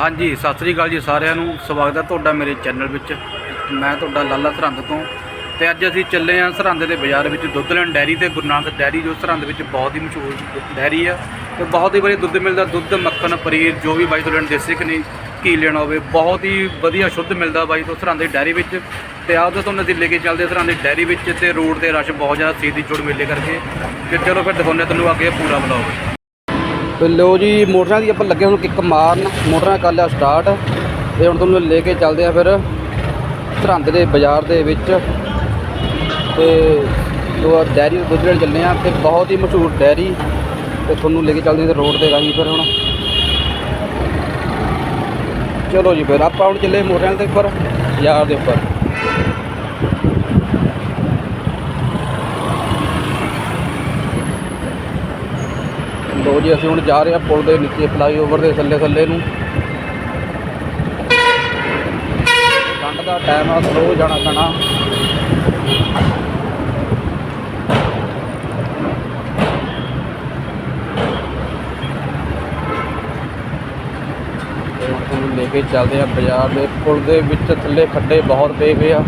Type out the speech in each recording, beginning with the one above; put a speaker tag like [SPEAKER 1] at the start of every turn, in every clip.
[SPEAKER 1] ਹਾਂਜੀ, ਸਤਿ ਸ੍ਰੀ ਅਕਾਲ ਜੀ ਸਾਰਿਆਂ ਨੂੰ। ਸਵਾਗਤ ਹੈ ਤੁਹਾਡਾ ਮੇਰੇ ਚੈਨਲ ਵਿੱਚ। ਮੈਂ ਤੁਹਾਡਾ ਲਾਲਾ ਸਰਹੰਦ ਤੋਂ। ਤੇ ਅੱਜ ਅਸੀਂ ਚੱਲੇ ਹਾਂ ਸਰਹੰਦ ਦੇ ਬਾਜ਼ਾਰ ਵਿੱਚ ਦੁੱਧ ਲੈਣ ਡੈਰੀ ਤੇ। ਗੁਰੂ ਨਾਨਕ ਡੈਰੀ, ਜੋ ਸਰਹੰਦ ਵਿੱਚ ਬਹੁਤ ਹੀ ਮਸ਼ਹੂਰ ਡੈਰੀ ਆ। ਤੇ ਬਹੁਤ ਹੀ ਵਧੀਆ ਦੁੱਧ ਮਿਲਦਾ। ਦੁੱਧ, ਮੱਖਣ, ਪਨੀਰ, ਜੋ ਵੀ ਬਾਈ ਤੋਂ ਲੈਣ ਦੇਸੀ ਕਿ ਨਹੀਂ ਘੀ ਲੈਣਾ ਹੋਵੇ। ਬਹੁਤ ਹੀ ਵਧੀਆ ਸ਼ੁੱਧ ਮਿਲਦਾ ਬਾਈ ਤੋਂ ਸਰਹੰਦ ਦੀ ਡੈਰੀ ਵਿੱਚ। ਤੇ ਆਪ ਤਾਂ ਤੁਹਾਨੂੰ ਅਸੀਂ ਲੈ ਕੇ ਚੱਲਦੇ ਸਰਹੰਦ ਦੀ ਡੈਰੀ ਵਿੱਚ। ਤੇ ਰੋਡ ਤੇ ਰਸ਼ ਬਹੁਤ ਜ਼ਿਆਦਾ ਸੀ ਦੀ ਜੁੜ ਮੇਲੇ ਕਰਕੇ। ਤੇ ਚਲੋ ਫਿਰ ਦਿਖਾਉਂਦੇ ਹਾਂ ਤੁਹਾਨੂੰ ਅੱਗੇ ਪੂਰਾ ਬਲੌਗ ਲੋ ਜੀ, ਮੋਟਰਾਂ ਦੀ ਆਪਾਂ ਲੱਗੇ ਹੁਣ ਕਿੱਕ ਮਾਰਨ। ਮੋਟਰਾਂ ਕਰ ਲਿਆ ਸਟਾਰਟ ਤੇ ਹੁਣ ਤੁਹਾਨੂੰ ਲੈ ਕੇ ਚੱਲਦੇ ਆ ਫਿਰ ਸਰਹੰਦ ਦੇ ਬਾਜ਼ਾਰ ਦੇ ਵਿੱਚ। ਤੇ ਜੋ ਡੈਰੀ ਦੁੱਧ ਲੈਣ ਚੱਲੇ ਆ। ਤੇ ਬਹੁਤ ਹੀ ਮਸ਼ਹੂਰ ਡੈਰੀ। ਤੇ ਤੁਹਾਨੂੰ ਲੈ ਕੇ ਚੱਲਦੇ ਆ ਰੋਡ ਤੇ ਰਾਹੀਂ ਫਿਰ ਹੁਣ। ਚਲੋ ਜੀ ਫਿਰ ਆਪਾਂ ਹੁਣ ਚੱਲੇ ਮੋਟਰਾਂ ਦੇ ਉੱਪਰ, ਬਾਜ਼ਾਰ ਦੇ ਉੱਪਰ। ਲੋ ਜੀ, ਅਸੀਂ ਹੁਣ ਜਾ ਰਹੇ ਹਾਂ ਪੁਲ ਦੇ ਨੀਚੇ ਫਲਾਈਓਵਰ ਦੇ ਥੱਲੇ ਥੱਲੇ ਨੂੰ। ਠੰਡ ਦਾ ਟਾਈਮ ਆ, ਸਲੋ ਜਾਣਾ ਪੈਣਾ। ਤੁਹਾਨੂੰ ਲੈ ਕੇ ਚੱਲਦੇ ਆ ਬਾਜ਼ਾਰ ਦੇ ਪੁਲ ਦੇ ਵਿੱਚ ਥੱਲੇ ਖੱਡੇ ਬਹੁਤ ਪਏ ਹੋਏ ਆ।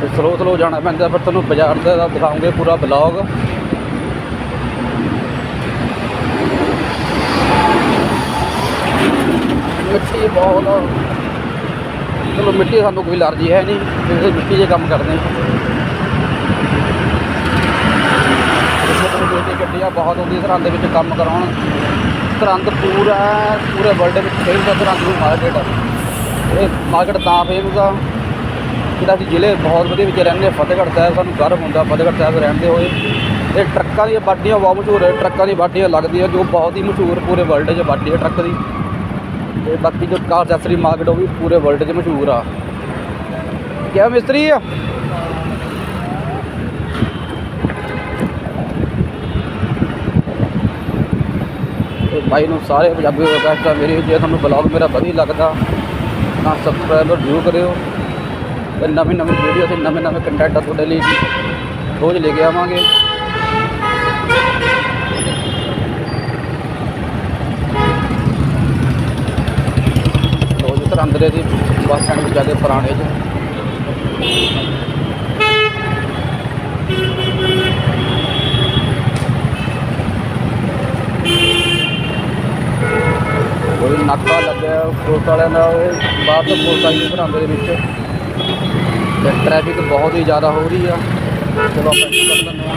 [SPEAKER 1] ਤੇ ਸਲੋ ਸਲੋ ਜਾਣਾ ਪੈਂਦਾ, ਫਿਰ ਤੁਹਾਨੂੰ ਬਾਜ਼ਾਰ ਦਾ ਦਿਖਾਉਂਗੇ ਪੂਰਾ ਬਲੌਗ ਮਿੱਟੀ ਬਹੁਤ ਚਲੋ ਮਿੱਟੀ ਸਾਨੂੰ ਕੋਈ ਅਲਰਜੀ ਹੈ ਨਹੀਂ ਅਸੀਂ ਮਿੱਟੀ 'ਚ ਕੰਮ ਕਰਦੇ ਹਾਂ। ਗੱਡੀਆਂ ਬਹੁਤ ਹੁੰਦੀਆਂ ਸਰਹੰਦ ਦੇ ਵਿੱਚ ਕੰਮ ਕਰਾਉਣ। ਸਰਹੰਦ ਪੂਰਾ ਪੂਰੇ ਵਰਲਡ ਵਿੱਚ ਫੇਮਸ ਆ ਸਰਹੰਦ ਨੂੰ ਮਾਰਕੀਟ ਇਹ ਮਾਰਕੀਟ ਤਾਂ ਫੇਮਸ ਆ। ਜਿਹੜਾ ਅਸੀਂ ਜ਼ਿਲ੍ਹੇ ਬਹੁਤ ਵਧੀਆ ਵਿੱਚ ਰਹਿੰਦੇ ਹਾਂ, ਫਤਿਹਗੜ੍ਹ ਸਾਹਿਬ ਸਾਨੂੰ ਗਰਵ ਹੁੰਦਾ ਫਤਿਹਗੜ੍ਹ ਸਾਹਿਬ ਰਹਿੰਦੇ ਹੋਏ। ਇਹ ਟਰੱਕਾਂ ਦੀਆਂ ਵਾਢੀਆਂ ਬਹੁਤ ਮਸ਼ਹੂਰ ਹੈ ਟਰੱਕਾਂ ਦੀ ਵਾਢੀਆਂ ਲੱਗਦੀਆਂ ਜੋ ਬਹੁਤ ਹੀ ਮਸ਼ਹੂਰ ਪੂਰੇ ਵਰਲਡ 'ਚ ਵਾਢੀ ਹੈ ਟਰੱਕ ਦੀ। ਤੇ ਬਾਕੀ ਜੋ ਕਾਰ ਐਕਸੈਸਰੀ ਮਾਰਕੀਟ ਉਹ ਵੀ ਪੂਰੇ ਵਰਲਡ 'ਚ ਮਸ਼ਹੂਰ ਆ। ਕਿਆ ਮਿਸਤਰੀ ਆ? ਤੇ ਭਾਈ ਨੂੰ ਸਾਰੇ ਪੰਜਾਬੀ ਰਿਕਵੈਸਟ ਆ ਮੇਰੀ, ਜੇ ਤੁਹਾਨੂੰ ਬਲੌਗ ਮੇਰਾ ਵਧੀਆ ਲੱਗਦਾ, ਤਾਂ ਸਬਸਕ੍ਰਾਈਬ ਜ਼ਰੂਰ ਕਰਿਓ। ਤੇ ਨਵੀਂ ਨਵੀਂ ਵੀਡੀਓ ਤੇ ਨਵੇਂ ਨਵੇਂ ਕੰਟੈਂਟ ਤੁਹਾਡੇ ਲਈ, ਰੋਜ਼ ਲੈ ਕੇ ਆਵਾਂਗੇ। ਰੋਜ਼ ਸਰਹੰਦ ਬੱਸ ਸਟੈਂਡ ਵਿੱਚ ਪੁਰਾਣੇ 'ਚ ਕੋਈ ਨਾਕਾ ਲੱਗਿਆ, ਪੁਲਿਸ ਵਾਲਿਆਂ ਦਾ ਇਹ ਬਾਹਰ ਤੋਂ ਪੁਲਿਸ ਆਈ ਸਰਹੰਦ ਦੇ ਵਿੱਚ। ਤੇ ਟ੍ਰੈਫਿਕ ਬਹੁਤ ਹੀ ਜ਼ਿਆਦਾ ਹੋ ਰਹੀ ਆ। ਚਲੋ ਆਪਾਂ ਕਰ ਲੈਂਦੇ ਹਾਂ।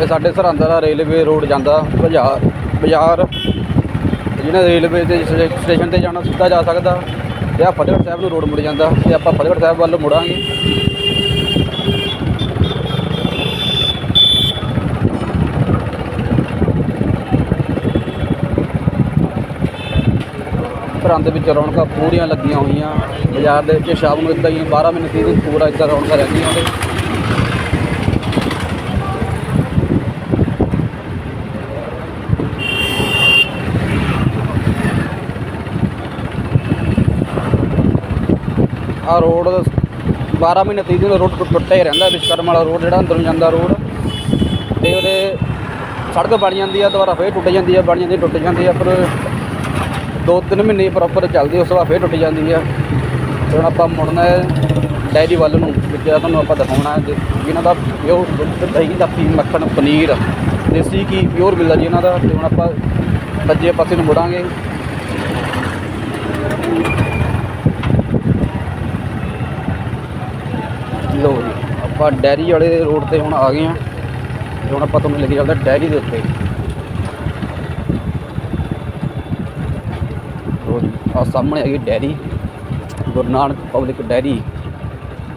[SPEAKER 1] ਇਹ ਸਾਡੇ ਸਰਹੰਦ ਦਾ ਰੇਲਵੇ ਰੋਡ ਜਾਂਦਾ, ਬਾਜ਼ਾਰ ਬਾਜ਼ਾਰ। ਜਿਹਨਾਂ ਰੇਲਵੇ ਦੇ ਸਟੇ- ਸਟੇਸ਼ਨ ਤੇ ਜਾਣਾ ਸਿੱਧਾ ਜਾ ਸਕਦਾ। ਤੇ ਆ ਫਤਿਹਗੜ੍ਹ ਸਾਹਿਬ ਨੂੰ ਰੋਡ ਮੁੜ ਜਾਂਦਾ ਤੇ ਆਪਾਂ ਫਤਿਹਗੜ੍ਹ ਸਾਹਿਬ ਵੱਲ ਮੁੜਾਂਗੇ। ਸਰਹੰਦ ਵਿੱਚ ਰੌਣਕਾਂ ਪੂਰੀਆਂ ਲੱਗੀਆਂ ਹੋਈਆਂ। ਬਾਜ਼ਾਰ ਦੇ ਵਿੱਚ ਸ਼ਾਮ ਨੂੰ ਇਦਾਂ ਹੀ 12 ਮਹੀਨੇ ਤੀਹ ਪੂਰਾ ਇੱਦਾਂ ਰੌਣਕਾਂ ਰਹਿੰਦੀਆਂ ਉਹਦੇ ਆ ਰੋਡ 12 ਮਹੀਨੇ 30 ਦਿਨ ਰੋਡ ਟੁੱਟ- ਟੁੱਟਿਆ ਹੀ ਰਹਿੰਦਾ ਵਿਸ਼ਕਰਮ ਵਾਲਾ ਰੋਡ ਜਿਹੜਾ ਅੰਦਰੋਂ ਜਾਂਦਾ ਰੋਡ। ਤੇ ਉਹਦੇ ਸੜਕ ਬਣ ਜਾਂਦੀ ਆ, ਦੁਬਾਰਾ ਫੇਰ ਟੁੱਟ ਜਾਂਦੀ ਆ, ਬਣ ਜਾਂਦੀ, ਟੁੱਟ ਜਾਂਦੀ ਆ ਪਰ ਦੋ ਤਿੰਨ ਮਹੀਨੇ ਪ੍ਰੋਪਰ ਚੱਲਦੀ ਉਸ ਤੋਂ ਬਾਅਦ ਫੇਰ ਟੁੱਟ ਜਾਂਦੀ ਆ। ਤੇ ਹੁਣ ਆਪਾਂ ਮੁੜਨਾ ਹੈ ਡੈਰੀ ਵੱਲ ਨੂੰ, ਵਿੱਚ ਤੁਹਾਨੂੰ ਆਪਾਂ ਦਿਖਾਉਣਾ ਹੈ। ਕਿ ਇਹਨਾਂ ਦਾ ਪਿਓਰ ਦੁੱਧ ਦਹੀਂ ਲੱਸੀ ਮੱਖਣ ਪਨੀਰ, ਦੇਸੀ ਘੀ, ਪਿਓਰ ਮਿਲਦਾ ਜੀ ਇਹਨਾਂ ਦਾ। ਤੇ ਹੁਣ ਆਪਾਂ ਸੱਜੇ ਪਾਸੇ ਨੂੰ ਮੁੜਾਂਗੇ। ਲੋ ਜੀ, ਆਪਾਂ ਡੈਰੀ ਵਾਲੇ ਰੋਡ ਤੇ ਹੁਣ ਆ ਗਏ ਆ ਤੇ ਹੁਣ ਆਪਾਂ ਤੁਹਾਨੂੰ ਲੈ ਕੇ ਚੱਲਦੇ ਹਾਂ ਡੈਰੀ ਦੇ ਉੱਤੇ। ਲਓ ਆ ਸਾਹਮਣੇ ਹੈਗੀ dairy. Guru Nanak public dairy.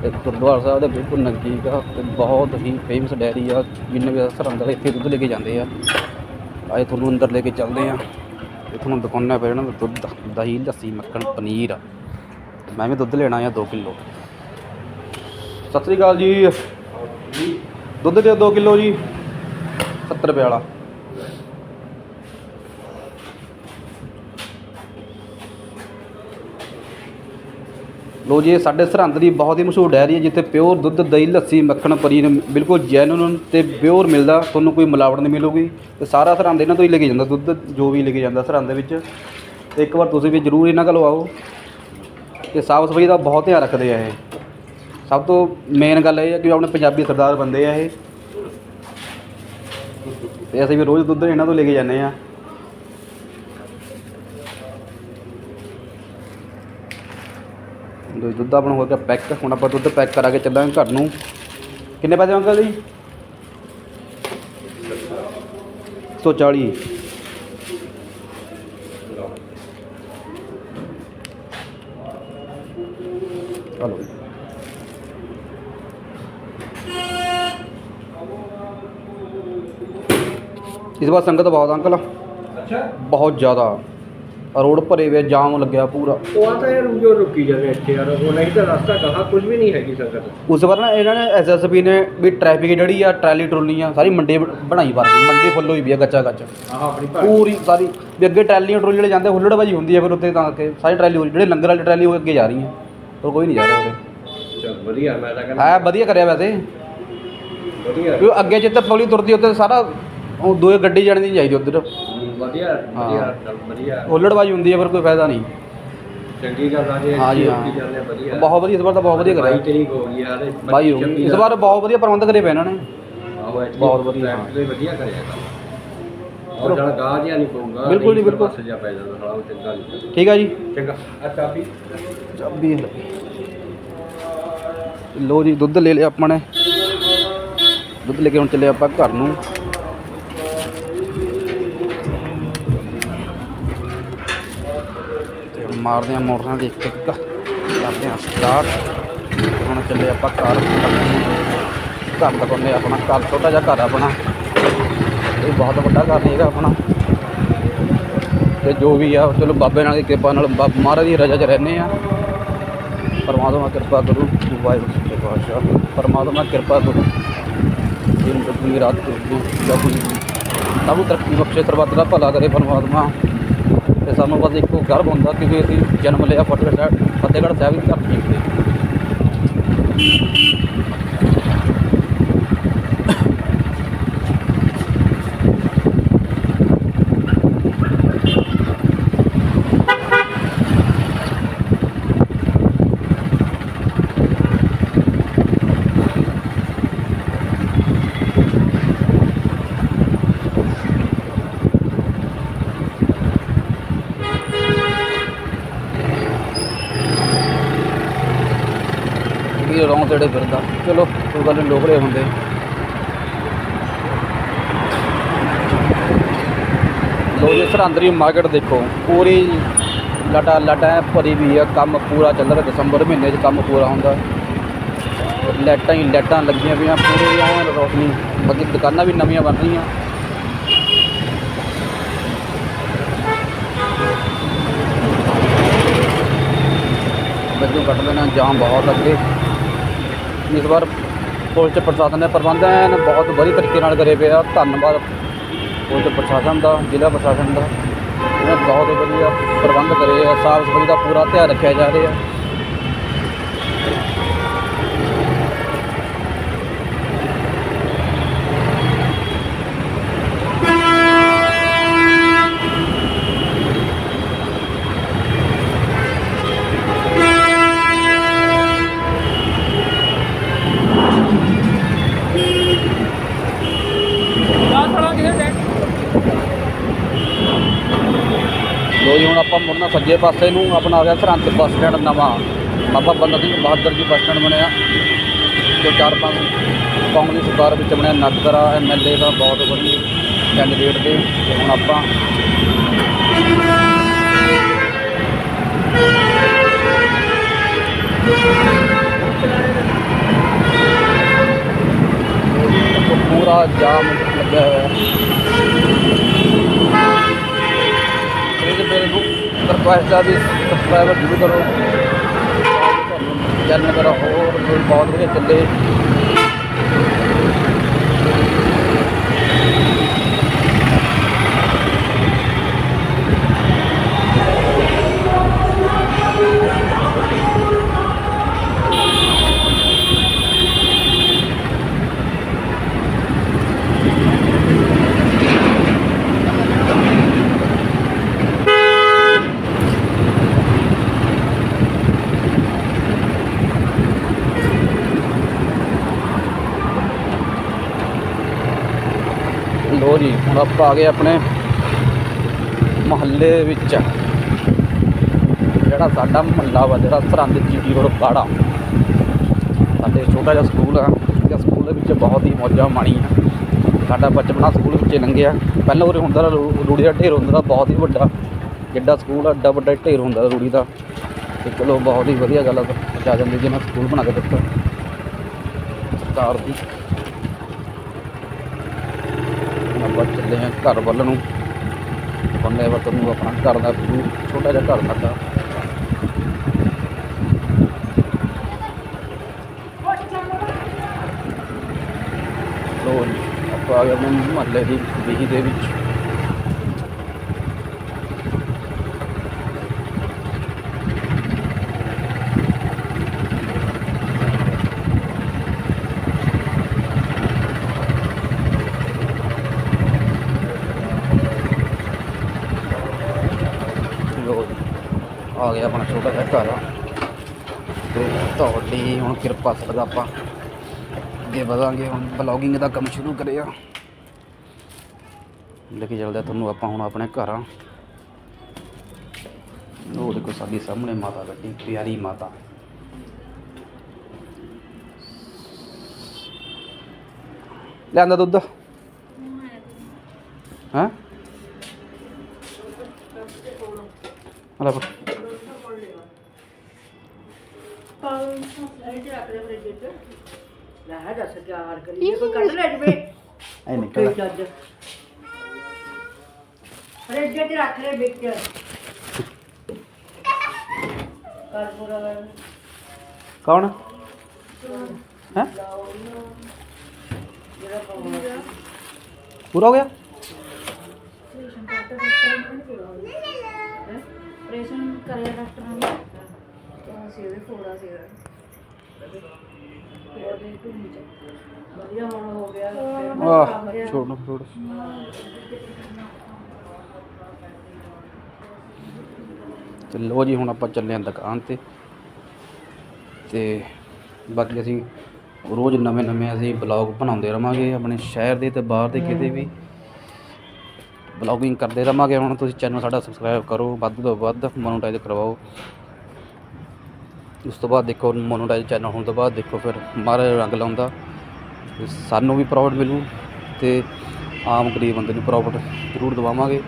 [SPEAKER 1] ਤੇ ਗੁਰਦੁਆਰਾ ਸਾਹਿਬ ਦੇ ਬਿਲਕੁਲ ਨਜ਼ਦੀਕ ਆ, ਤੇ ਬਹੁਤ ਹੀ ਫੇਮਸ ਡੈਰੀ ਆ, ਜਿੰਨੇ ਵੀ ਸਰਹੰਦ ਵਾਲੇ ਇੱਥੇ ਦੁੱਧ ਲੈ ਕੇ ਜਾਂਦੇ ਆ। ਆਏ ਤੁਹਾਨੂੰ ਅੰਦਰ ਲੈ ਕੇ ਚੱਲਦੇ ਆ। ਤੇ ਤੁਹਾਨੂੰ ਦੁਕਾਨਾਂ ਪੈ ਜਾਣਾ, ਦੁੱਧ, ਦਹੀਂ, ਲੱਸੀ, ਮੱਖਣ, ਪਨੀਰ। ਮੈਂ ਵੀ ਦੁੱਧ ਲੈਣਾ ਆ 2 ਕਿਲੋ। ਸਤਿ ਸ੍ਰੀ ਅਕਾਲ ਜੀ। ਦੁੱਧ ਦਿਓ 2 ਕਿਲੋ ਜੀ। 70 ਰੁਪਏ ਵਾਲਾ। ਲੋ ਜੀ ਸਾਡੇ ਸਰਹੰਦ ਦੀ ਬਹੁਤ ਹੀ ਮਸ਼ਹੂਰ ਡੈਰੀ ਹੈ, ਜਿੱਥੇ ਪਿਓਰ ਦੁੱਧ, ਦਹੀਂ, ਲੱਸੀ, ਮੱਖਣ ਪਨੀਰ ਬਿਲਕੁਲ ਜੈਨੂਨ ਤੇ ਪਿਓਰ ਮਿਲਦਾ। ਤੁਹਾਨੂੰ ਕੋਈ ਮਿਲਾਵਟ ਨਹੀਂ ਮਿਲੂਗੀ। ਤੇ ਸਾਰਾ ਸਰਹੰਦ ਇਹਨਾਂ ਤੋਂ ਹੀ ਲੈ ਕੇ ਜਾਂਦਾ ਦੁੱਧ, ਜੋ ਵੀ ਲੈ ਕੇ ਜਾਂਦਾ ਸਰਹੰਦ ਦੇ ਵਿੱਚ। ਤੇ ਇੱਕ ਵਾਰ ਤੁਸੀਂ ਵੀ ਜ਼ਰੂਰ ਇਹਨਾਂ ਕੋਲ ਆਓ। ਤੇ ਸਾਫ਼ ਸਫ਼ਾਈ ਦਾ ਬਹੁਤ ਧਿਆਨ ਰੱਖਦੇ ਆ ਇਹ। ਸਭ ਤੋਂ ਮੇਨ ਗੱਲ ਇਹ ਹੈ ਕਿ ਆਪਣੇ ਪੰਜਾਬੀ ਸਰਦਾਰ ਬੰਦੇ ਆ ਇਹ। ਤੇ ਅਸੀਂ ਵੀ ਰੋਜ਼ ਦੁੱਧ ਇਹਨਾਂ ਤੋਂ ਲੈ ਕੇ ਜਾਂਦੇ ਆ ਦੁੱਧ ਆਪਣਾ ਹੋ ਗਿਆ ਪੈਕ ਹੁਣ ਆਪਾਂ ਦੁੱਧ ਪੈਕ ਕਰਾ ਕੇ ਚੱਲਾਂਗੇ ਘਰ ਨੂੰ। ਕਿੰਨੇ ਪੈਸੇ ਅੰਕਲ ਜੀ? 140 ਹਲੋ ਇਸ ਵਾਰ ਸੰਗਤ ਬਹੁਤ ਆ। ਅੰਕਲ
[SPEAKER 2] ਅੱਛਾ।
[SPEAKER 1] ਬਹੁਤ ਜ਼ਿਆਦਾ। ਰੋਡ ਭਰੇ ਹੋਏ ਜਾਮ ਲੱਗਿਆ ਪੂਰਾ।
[SPEAKER 2] ਉਹ ਆ ਤਾਂ ਯਾਰ ਜੋ ਰੁਕੀ ਜਾਂਦੇ ਇੱਥੇ ਯਾਰ ਉਹ ਨਹੀਂ ਤਾਂ ਰਸਤਾ ਕਹਾ ਕੁਝ ਵੀ ਨਹੀਂ ਹੈਗੀ ਸੰਗਤ।
[SPEAKER 1] ਉਸ ਵਾਰ ਨਾ ਇਹਨਾਂ ਨੇ ਐਸਐਸਪੀ ਨੇ ਵੀ ਟ੍ਰੈਫਿਕ ਜਿਹੜੀ ਆ ਟਰਾਲੀ ਟਰੋਲੀਆਂ ਸਾਰੀ ਮੰਡੇ ਬਣਾਈ ਵਾਰ ਮੰਡੇ ਫੁੱਲ ਹੋਈ ਵੀ ਆ ਗੱਚਾ ਗੱਚ
[SPEAKER 2] ਆਹ ਆਪਣੀ ਭਾਰਤ।
[SPEAKER 1] ਪੂਰੀ ਸਾਰੀ। ਵੀ ਅੱਗੇ ਟਰਾਲੀਆਂ ਟਰੋਲੀ ਵਾਲੇ ਜਾਂਦੇ ਹੁੱਲੜਬਾਜੀ ਹੁੰਦੀ ਹੈ ਫਿਰ ਉੱਤੇ ਤਾਂ ਕਿ ਸਾਰੀ ਟਰਾਲੀ ਹੋ- ਜਿਹੜੇ ਲੰਗਰ ਵਾਲੀ ਟਰਾਲੀ ਉਹ ਅੱਗੇ ਜਾ ਰਹੀਆਂ। ਹੋਰ ਕੋਈ ਨਹੀਂ ਜਾ ਰਿਹਾ ਉਹਦੇ
[SPEAKER 2] ਚਲ ਵਧੀਆ ਮੈਂ ਤਾਂ ਕਹਿੰਦਾ
[SPEAKER 1] ਹੈ ਵਧੀਆ ਕਰਿਆ ਵੈਸੇ।
[SPEAKER 2] ਵਧੀਆ।
[SPEAKER 1] ਕਿਉਂ ਅੱਗੇ ਜਿੱਥੇ ਪੌਲੀ ਤੁਰਦੀ ਉੱਤੇ ਸਾਰਾ ਉਹ ਦੋਏ ਗੱਡੀ ਜਾਣੀ ਨਹੀਂ ਚਾਹੀਦੀ ਉੱਧਰ।
[SPEAKER 2] ਵਧੀਆ ਵਧੀਆ ਚੱਲ ਵਧੀਆ।
[SPEAKER 1] ਹੁੱਲੜਬਾਜੀ ਹੁੰਦੀ ਹੈ ਫਿਰ ਕੋਈ ਫਾਇਦਾ ਨਹੀਂ
[SPEAKER 2] ਚੰਗੀ ਗੱਲ ਆ ਜੀ
[SPEAKER 1] ਹਾਂ ਜੀ, ਹਾਂ।
[SPEAKER 2] ਰੁਕੀ ਜਾਂਦੇ ਆ, ਵਧੀਆ।
[SPEAKER 1] ਬਹੁਤ ਵਧੀਆ ਇਸ ਵਾਰ ਤਾਂ ਬਹੁਤ ਵਧੀਆ ਕਰਿਆ।
[SPEAKER 2] ਤਰੀਕ ਹੋ
[SPEAKER 1] ਬਾਈ ਗਈ। ਇਸ ਵਾਰ ਬਹੁਤ ਵਧੀਆ ਪ੍ਰਬੰਧ ਕਰੇ ਪਏ ਇਹਨਾਂ ਨੇ। ਬਹੁਤ ਵਧੀਆ,
[SPEAKER 2] ਵਧੀਆ ਕਰਿਆ ਕੰਮ ਔਰ ਜਿਹੜਾ ਗਾਹ ਜਿਹਾ ਨਹੀਂ ਪਊਗਾ
[SPEAKER 1] ਬਿਲਕੁਲ ਨਹੀਂ, ਬਿਲਕੁਲ।
[SPEAKER 2] ਬਸ ਜਿਹਾ ਪੈ ਜਾਂਦਾ ਸਾਲਾ ਉਹ ਚੰਗਾ ਨਹੀਂ
[SPEAKER 1] ਠੀਕ ਆ ਜੀ।
[SPEAKER 2] ਚੰਗਾ। ਆ ਚਾਬੀ?
[SPEAKER 1] ਚਾਬੀ ਲੋ ਜੀ ਦੁੱਧ ਲੈ ਲਿਆ ਆਪਾਂ ਨੇ। ਦੁੱਧ ਲੈ ਕੇ ਹੁਣ ਚੱਲੇ ਆਪਾਂ ਘਰ ਨੂੰ। ਮਾਰਦੇ ਆ ਮੋਟਰਾਂ ਦੇ ਇੱਕ ਇੱਕ, ਕਰਦੇ ਆ ਸਟਾਰਟ। ਹੁਣ ਚੱਲੇ ਆਪਾਂ ਘਰ। ਘਰ ਦਾ ਬੰਨੇ ਆਪਣਾ ਘਰ, ਛੋਟਾ ਜਿਹਾ ਘਰ ਆਪਣਾ। ਇਹ ਬਹੁਤ ਵੱਡਾ ਘਰ ਨਹੀਂ ਹੈਗਾ ਆਪਣਾ। ਤੇ ਜੋ ਵੀ ਆ, ਚਲੋ ਬਾਬੇ ਨਾਲ ਦੀ ਕਿਰਪਾ ਨਾਲ, ਬਾਬ- ਮਹਾਰਾਜ ਦੀ ਰਜ਼ਾ 'ਚ ਰਹਿੰਦੇ ਆ। ਪਰਮਾਤਮਾ ਕਿਰਪਾ ਕਰੂ, ਵਾਹਿਗੁਰੂ ਸੱਚੇ ਪਾਤਸ਼ਾਹ ਪਰਮਾਤਮਾ ਕਿਰਪਾ ਕਰੂ। ਦਿਨ ਦੁਪਹਿਰ ਰਾਤ ਨੂੰ ਸਭ ਨੂੰ ਤਰੱਕੀ ਬਖਸ਼ੇ ਸਰਬੱਤ ਦਾ ਭਲਾ ਕਰੇ ਪਰਮਾਤਮਾ। ਤੇ ਸਾਨੂੰ ਬਸ ਇੱਕੋ ਗਰਵ ਹੁੰਦਾ ਕਿ ਅਸੀਂ ਜਨਮ ਲਿਆ ਫਤਿਹਗੜ੍ਹ ਫਤਿਹਗੜ੍ਹ ਸਾਹਿਬ ਦੀ ਧਰਤੀ ਤੇ ਵੀ ਫਿਰਦਾ। ਚਲੋ, ਕੋਈ ਗੱਲ ਨਹੀਂ ਲੋਕਲੇ ਹੁੰਦੇ। ਲੋ ਜੀ, ਸਰਹੰਦਰੀ ਮਾਰਕੀਟ ਦੇਖੋ। ਪੂਰੀ ਲਟਾ ਲਟਾ ਭਰੀ ਵੀ ਆ, ਕੰਮ ਪੂਰਾ ਚੱਲ ਰਿਹਾ, ਦਸੰਬਰ ਮਹੀਨੇ 'ਚ ਕੰਮ ਪੂਰਾ ਹੁੰਦਾ। ਲਾਈਟਾਂ ਹੀ ਲਾਈਟਾਂ ਲੱਗੀਆਂ ਪਈਆਂ, ਪੂਰੀ ਐਨ ਰੋਸ਼ਨੀ। ਬਾਕੀ ਦੁਕਾਨਾਂ ਵੀ ਨਵੀਆਂ ਬਣ ਰਹੀਆਂ। ਬੱਜੂ ਕੱਟ ਲੈਣਾ, ਜਾਮ ਬਹੁਤ ਅੱਗੇ। ਇਸ ਵਾਰ ਪੁਲਿਸ ਪ੍ਰਸ਼ਾਸਨ ਨੇ ਪ੍ਰਬੰਧ ਐਨ ਬਹੁਤ ਵਧੀਆ ਤਰੀਕੇ ਨਾਲ ਕਰੇ ਪਏ ਆ। ਧੰਨਵਾਦ ਪੁਲਿਸ ਪ੍ਰਸ਼ਾਸਨ ਦਾ, ਜ਼ਿਲ੍ਹਾ ਪ੍ਰਸ਼ਾਸਨ ਦਾ। ਇਹਨਾਂ ਬਹੁਤ ਵਧੀਆ ਪ੍ਰਬੰਧ ਕਰੇ ਆ। ਸਾਫ਼ ਸਫ਼ਾਈ ਦਾ ਪੂਰਾ ਧਿਆਨ ਰੱਖਿਆ ਜਾ ਰਿਹਾ। ਆਪਾਂ ਮੁੜਨਾ ਸੱਜੇ ਪਾਸੇ ਨੂੰ ਆਪਣਾ ਆ ਗਿਆ ਸਰਹੰਦ ਬੱਸ ਸਟੈਂਡ ਨਵਾਂ। ਬਾਬਾ ਬੰਦਾ ਸਿੰਘ ਬਹਾਦਰ ਜੀ ਬੱਸ ਸਟੈਂਡ ਬਣਿਆ। ਜੋ ਚਾਰ ਪੰਜ ਕਾਂਗਰਸ ਸਰਕਾਰ ਵਿੱਚ ਬਣਿਆ ਨਗਰ ਆ ਐਮਐਲਏ ਦਾ ਬਹੁਤ ਵਧੀਆ ਕੈਂਡੀਡੇਟ ਦੇ ਹੁਣ ਆਪਾਂ ਪੂਰਾ ਜਾਮ ਲੱਗਿਆ ਹੋਇਆ। ਰਿਕੁਐਸਟ ਆ ਵੀ ਸਬਸਕ੍ਰਾਈਬਰ ਜ਼ਰੂਰ ਕਰੋ। ਚੈਨਲ ਮੇਰਾ ਹੋਰ ਬਹੁਤ ਵਧੀਆ ਚੱਲੇ। ਲੋ ਜੀ, ਹੁਣ ਆਪਾਂ ਆ ਗਏ ਆਪਣੇ ਮੁਹੱਲੇ ਵਿੱਚ। ਜਿਹੜਾ ਸਾਡਾ ਮੁਹੱਲਾ ਵਾ, ਜਿਹੜਾ ਸਰਹੰਦ ਜੀਟੀ ਰੋਡ ਬਾੜਾ ਸਾਡੇ ਛੋਟਾ ਜਿਹਾ ਸਕੂਲ ਆ। ਤੇ ਸਕੂਲ ਦੇ ਵਿੱਚ ਬਹੁਤ ਹੀ ਮੌਜਾਂ ਮਾਣੀਆਂ। ਸਾਡਾ ਬਚਪਨਾ ਸਕੂਲ ਵਿੱਚ ਲੰਘਿਆ। ਪਹਿਲਾਂ ਉਰੇ ਹੁੰਦਾ ਤਾ ਰੂੜੀ ਦਾ ਢੇਰ ਹੁੰਦਾ, ਬਹੁਤ ਹੀ ਵੱਡਾ। ਜਿੱਡਾ ਸਕੂਲ ਆ ਵੱਡਾ ਢੇਰ ਹੁੰਦਾ ਰੂੜੀ ਦਾ। ਤੇ ਚਲੋ, ਬਹੁਤ ਹੀ ਵਧੀਆ ਗੱਲ ਆ। ਬਚਾ ਜਾਂਦੀ ਜਿਹਨਾਂ ਸਕੂਲ ਬਣਾ ਕੇ ਦਿੱਤਾ। ਸਰਕਾਰ ਦੀ। ਆਪਾਂ ਚੱਲੇ ਹਾਂ ਘਰ ਵੱਲ ਨੂੰ। ਬੰਦੇ ਵਰ ਨੂੰ ਆਪਣਾ ਘਰ ਦਾ ਛੋਟਾ ਜਿਹਾ ਘਰ ਸਾਡਾ। ਲੋ ਆਪਾਂ ਆ ਗਏ ਆਪਣੇ ਮੁਹੱਲੇ ਦੀ ਵੀਹੀ ਦੇ ਵਿੱਚ ਲੋ ਜੀ ਆ ਗਿਆ ਆਪਣਾ ਛੋਟਾ ਜਿਹਾ ਘਰ। ਤੇ ਤੁਹਾਡੀ ਹੁਣ ਕਿਰਪਾ ਸਦਕਾ ਆਪਾਂ ਅੱਗੇ ਵਧਾਂਗੇ। ਹੁਣ ਬਲੌਗਿੰਗ ਦਾ ਕੰਮ ਸ਼ੁਰੂ ਕਰਿਆ। ਲੈ ਕੇ ਚੱਲਦੇ ਤੁਹਾਨੂੰ ਆਪਾਂ ਹੁਣ ਆਪਣੇ ਘਰਾਂ। ਉਹ ਦੇਖੋ ਸਾਡੀ ਸਾਹਮਣੇ ਮਾਤਾ ਬੈਠੀ ਪਿਆਰੀ ਮਾਤਾ। ਲਿਆਂਦਾ ਦੁੱਧ? ਹਾਂ? ਹਲਾ ਪੁੱਤ।
[SPEAKER 3] ਲੈ ਦੱਸ ਕਿਆ ਹਾਲ ਕਰੀਏ ਕੋਈ ਕੱਢ ਲੈ ਜਵੇ
[SPEAKER 1] ਐ ਨਿਕਲ
[SPEAKER 3] ਜੱਜ ਫਰਿੱਜ ਤੇ ਰੱਖ ਲੈ ਵਿੱਚ ਕਰ ਪੂਰਾ ਕਰ।
[SPEAKER 1] ਕੌਣ ਹੈ ਪੂਰਾ ਹੋ ਗਿਆ
[SPEAKER 4] ਆਪਰੇਸ਼ਨ ਕਰਿਆ ਡਾਕਟਰਾਂ ਨੇ ਤਾਂ ਸੀ, ਉਹਦੇ ਫੋੜਾ ਸੀ ਉਹਦੇ ਢੂਹੀ ਚ
[SPEAKER 3] ਵਧੀਆ, ਹੁਣ ਹੋ ਗਿਆ।
[SPEAKER 1] ਆਹ ਛੋੜ ਛੋੜ। ਤੇ ਲੋ ਜੀ, ਹੁਣ ਆਪਾਂ ਚੱਲੇ ਆਂ ਦੁਕਾਨ ਤੇ। ਤੇ ਬਾਕੀ ਅਸੀਂ ਰੋਜ਼ ਨਵੇਂ ਨਵੇਂ ਅਸੀਂ ਬਲੌਗ ਬਣਾਉਂਦੇ ਰਵਾਂਗੇ, ਆਪਣੇ ਸ਼ਹਿਰ ਦੇ ਤੇ ਬਾਹਰ ਦੇ ਕਿਤੇ ਵੀ। ਬਲੌਗਿੰਗ ਕਰਦੇ ਰਵਾਂਗੇ ਹੁਣ, ਤੁਸੀਂ ਚੈਨਲ ਸਾਡਾ ਸਬਸਕ੍ਰਾਈਬ ਕਰੋ, ਵੱਧ ਤੋਂ ਵੱਧ ਮੋਨੋਟਾਈਜ਼ ਕਰਵਾਓ। ਉਸ ਤੋਂ ਬਾਅਦ ਦੇਖੋ ਮੋਨੋਟਾਈਜ਼ ਚੈਨਲ ਹੋਣ ਤੋਂ ਬਾਅਦ ਦੇਖੋ ਫਿਰ ਮਹਾਰਾਜ ਰੰਗ ਲਾਉਂਦਾ। ਤੇ ਸਾਨੂੰ ਵੀ ਪ੍ਰੋਫਿਟ ਮਿਲੂ ਤੇ ਆਮ ਗਰੀਬ ਬੰਦੇ ਨੂੰ ਪ੍ਰੋਫਿਟ ਜ਼ਰੂਰ ਦਵਾਵਾਂਗੇ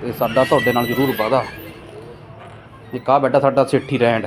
[SPEAKER 1] ਤੇ ਸਾਡਾ ਤੁਹਾਡੇ ਨਾਲ ਜ਼ਰੂਰ ਵਾਅਦਾ ਇੱਕ ਆ ਬੈਠਾ ਸਾਡਾ ਸੇਠੀ ਰੈਂਡ